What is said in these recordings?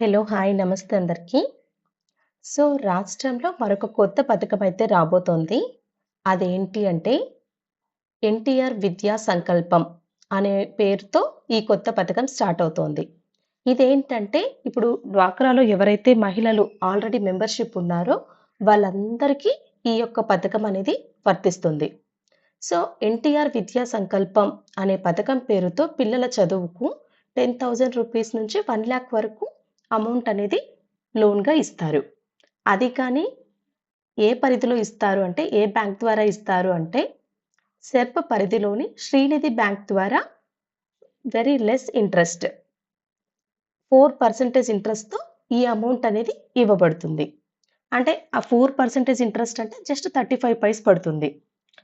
Hello! Hi! నమస్తే అందరికీ. So, రాష్ట్రంలో మరొక కొత్త పథకం అయితే రాబోతోంది. అదేంటి అంటే, ఎన్టీఆర్ విద్యా సంకల్పం అనే పేరుతో ఈ కొత్త పథకం స్టార్ట్ అవుతోంది. ఇదేంటంటే, ఇప్పుడు డ్వాక్రాలో ఎవరైతే మహిళలు ఆల్రెడీ మెంబర్‌షిప్ ఉన్నారో, వాళ్ళందరికీ ఈ యొక్క పథకం అనేది వర్తిస్తుంది. సో, ఎన్టీఆర్ విద్యా సంకల్పం అనే పథకం పేరుతో పిల్లల చదువుకు టెన్ థౌజండ్ రూపీస్ నుంచి వన్ ల్యాక్ వరకు అమౌంట్ అనేది లోన్‌గా ఇస్తారు. అది కానీ ఏ పరిధిలో ఇస్తారు అంటే, ఏ బ్యాంక్ ద్వారా ఇస్తారు అంటే, సెర్ప పరిధిలోని శ్రీనిధి బ్యాంక్ ద్వారా very less interest four percentage ఇంట్రెస్ట్‌తో ఈ అమౌంట్ అనేది ఇవ్వబడుతుంది. అంటే ఆ ఫోర్ పర్సెంటేజ్ ఇంట్రెస్ట్ అంటే జస్ట్ 35 పైస్ పడుతుంది.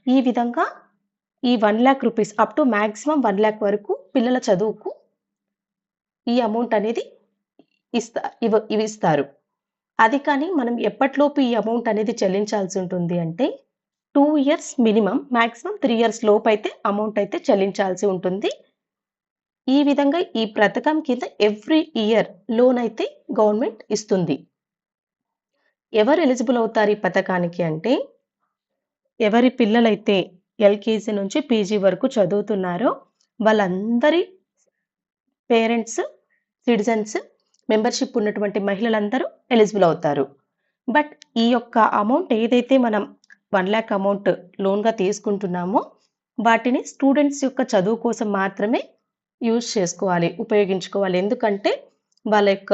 ఈ విధంగా ఈ one lakh rupees up to maximum one lakh వరకు పిల్లల చదువుకు ఈ అమౌంట్ అనేది ఇస్తా ఇవ ఇస్తారు అది కానీ మనం ఎప్పటిలోపు ఈ అమౌంట్ అనేది చెల్లించాల్సి ఉంటుంది అంటే, two years minimum maximum three years లోపైతే amount అయితే చెల్లించాల్సి ఉంటుంది. ఈ విధంగా ఈ పథకం కింద ఎవ్రీ ఇయర్ లోన్ అయితే గవర్నమెంట్ ఇస్తుంది. ఎవరు ఎలిజిబుల్ అవుతారు ఈ పథకానికి అంటే, ఎవరి పిల్లలైతే ఎల్‌కేజీ నుంచి పీజీ వరకు చదువుతున్నారో, వాళ్ళందరి పేరెంట్స్, సిటిజన్స్, మెంబర్‌షిప్ ఉన్నటువంటి మహిళలందరూ ఎలిజిబుల్ అవుతారు. బట్ ఈ యొక్క అమౌంట్ ఏదైతే మనం వన్ ల్యాక్ అమౌంట్ లోన్‌గా తీసుకుంటున్నామో, వాటిని స్టూడెంట్స్ యొక్క చదువు కోసం మాత్రమే యూజ్ చేసుకోవాలి, ఉపయోగించుకోవాలి. ఎందుకంటే, వాళ్ళ యొక్క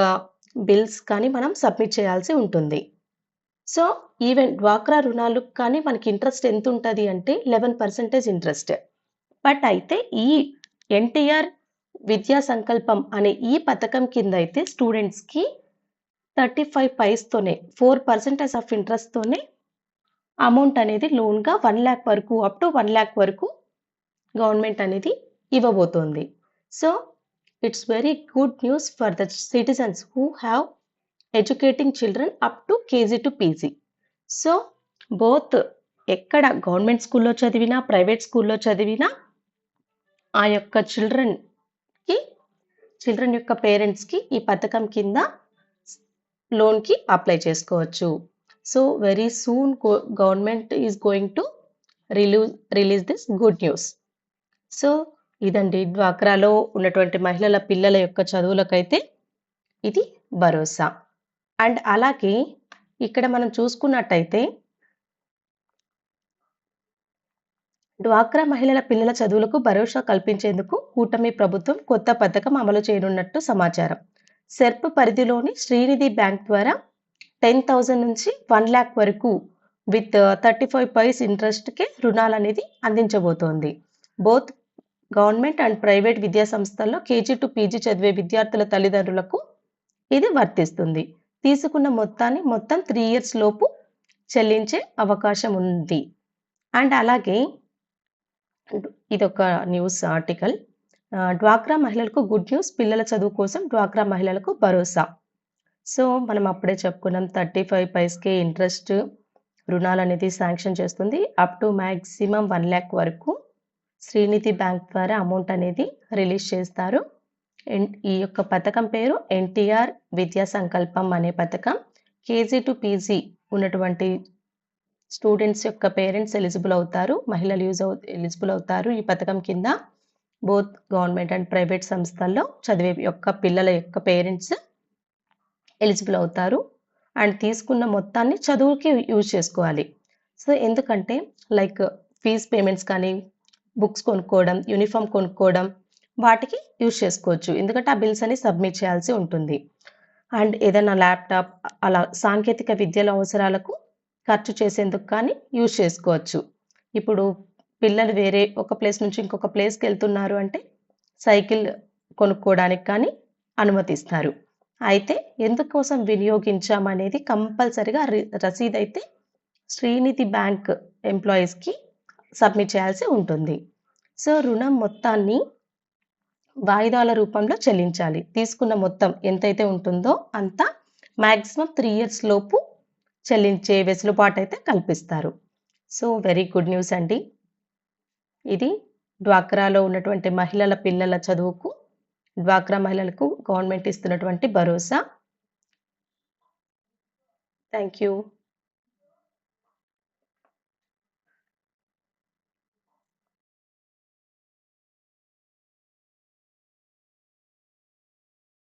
బిల్స్ కానీ మనం సబ్మిట్ చేయాల్సి ఉంటుంది. సో, ఈవెన్ డ్వాక్రా రుణాలు కానీ మనకి ఇంట్రెస్ట్ ఎంత ఉంటుంది అంటే 11% ఇంట్రెస్ట్. బట్ అయితే ఈ ఎన్టీఆర్ విద్యా సంకల్పం అనే ఈ పథకం కింద అయితే స్టూడెంట్స్‌కి 35 పైస్‌తోనే ఫోర్ పర్సెంటేజ్ ఆఫ్ ఇంట్రెస్ట్‌తోనే అమౌంట్ అనేది లోన్‌గా 1,00,000 వరకు అప్ టు వన్ ల్యాక్ వరకు గవర్నమెంట్ అనేది ఇవ్వబోతోంది. So, it's very good news for the citizens who have educating children up to KG to PG. So, both ఎక్కడ గవర్నమెంట్ స్కూల్‌లో చదివినా, ప్రైవేట్ స్కూల్‌లో చదివినా ఆ యొక్క చిల్డ్రన్ చిల్డ్రన్ యొక్క పేరెంట్స్‌కి ఈ పథకం కింద లోన్‌కి అప్లై చేసుకోవచ్చు. So, very soon government is going to relieve release this good news. So, ఇదండి డ్వాక్రాలో ఉన్నటువంటి మహిళల పిల్లల యొక్క చదువులకైతే ఇది భరోసా. అండ్ అలాగే ఇక్కడ మనం చూసుకున్నట్టయితే డ్వాక్రా మహిళల పిల్లల చదువులకు భరోసా కల్పించేందుకు కూటమి ప్రభుత్వం కొత్త పథకం అమలు చేయనున్నట్టు సమాచారం. సెర్ప్ పరిధిలోని శ్రీనిధి బ్యాంక్ ద్వారా 10,000 నుంచి వన్ ల్యాక్ వరకు విత్ 35 పైస్ ఇంట్రెస్ట్‌కే రుణాలనేది అందించబోతోంది. బోత్ గవర్నమెంట్ అండ్ ప్రైవేట్ విద్యా సంస్థల్లో కేజీ టు పీజీ చదివే విద్యార్థుల తల్లిదండ్రులకు ఇది వర్తిస్తుంది. తీసుకున్న మొత్తాన్ని మొత్తం త్రీ ఇయర్స్ లోపు చెల్లించే అవకాశం ఉంది. అండ్ అలాగే ఇదొక న్యూస్ ఆర్టికల్. డ్వాక్రా మహిళలకు గుడ్ న్యూస్ పిల్లల చదువు కోసం డ్వాక్రా మహిళలకు భరోసా. సో, మనం అప్పుడే చెప్పుకున్నాం 35 పైస్‌కే ఇంట్రెస్ట్ రుణాలు అనేది శాంక్షన్ చేస్తుంది. Up to maximum one lakh వరకు శ్రీనిధి బ్యాంక్ ద్వారా అమౌంట్ అనేది రిలీజ్ చేస్తారు. ఎన్ ఈ యొక్క పథకం పేరు ఎన్టీఆర్ విద్యా సంకల్పం అనే పథకం. కేజీ టు పీజీ ఉన్నటువంటి స్టూడెంట్స్ యొక్క పేరెంట్స్ ఎలిజిబుల్ అవుతారు. మహిళలు యూజ్ అవు ఎలిజిబుల్ అవుతారు. ఈ పథకం కింద బోత్ గవర్నమెంట్ అండ్ ప్రైవేట్ సంస్థల్లో చదివే యొక్క పిల్లల యొక్క పేరెంట్స్ ఎలిజిబుల్ అవుతారు. అండ్ తీసుకున్న మొత్తాన్ని చదువుకి యూజ్ చేసుకోవాలి. సో, ఎందుకంటే లైక్ ఫీజ్ పేమెంట్స్ కానీ, బుక్స్ కొనుక్కోవడం, యూనిఫార్మ్ కొనుక్కోవడం వాటికి యూజ్ చేసుకోవచ్చు. ఎందుకంటే ఆ బిల్స్ అన్ని సబ్మిట్ చేయాల్సి ఉంటుంది. అండ్ ఏదైనా ల్యాప్‌టాప్ అలా సాంకేతిక విద్యల అవసరాలకు ఖర్చు చేసేందుకు కానీ యూజ్ చేసుకోవచ్చు. ఇప్పుడు పిల్లలు వేరే ఒక ప్లేస్ నుంచి ఇంకొక ప్లేస్కి వెళ్తున్నారు అంటే సైకిల్ కొనుక్కోవడానికి కానీ అనుమతిస్తారు. అయితే ఎందుకోసం వినియోగించామనేది కంపల్సరిగా రసీదు అయితే శ్రీనిధి బ్యాంక్ ఎంప్లాయీస్‌కి సబ్మిట్ చేయాల్సి ఉంటుంది. సో, రుణం మొత్తాన్ని వాయిదాల రూపంలో చెల్లించాలి. తీసుకున్న మొత్తం ఎంతైతే ఉంటుందో అంత మాక్సిమం త్రీ ఇయర్స్ లోపు చెల్లించే వెసులుబాటు అయితే కల్పిస్తారు. సో వెరీ గుడ్ న్యూస్ అండి. ఇది డ్వాక్రాలో ఉన్నటువంటి మహిళల పిల్లల చదువుకు డ్వాక్రా మహిళలకు గవర్నమెంట్ ఇస్తున్నటువంటి భరోసా. Thank you.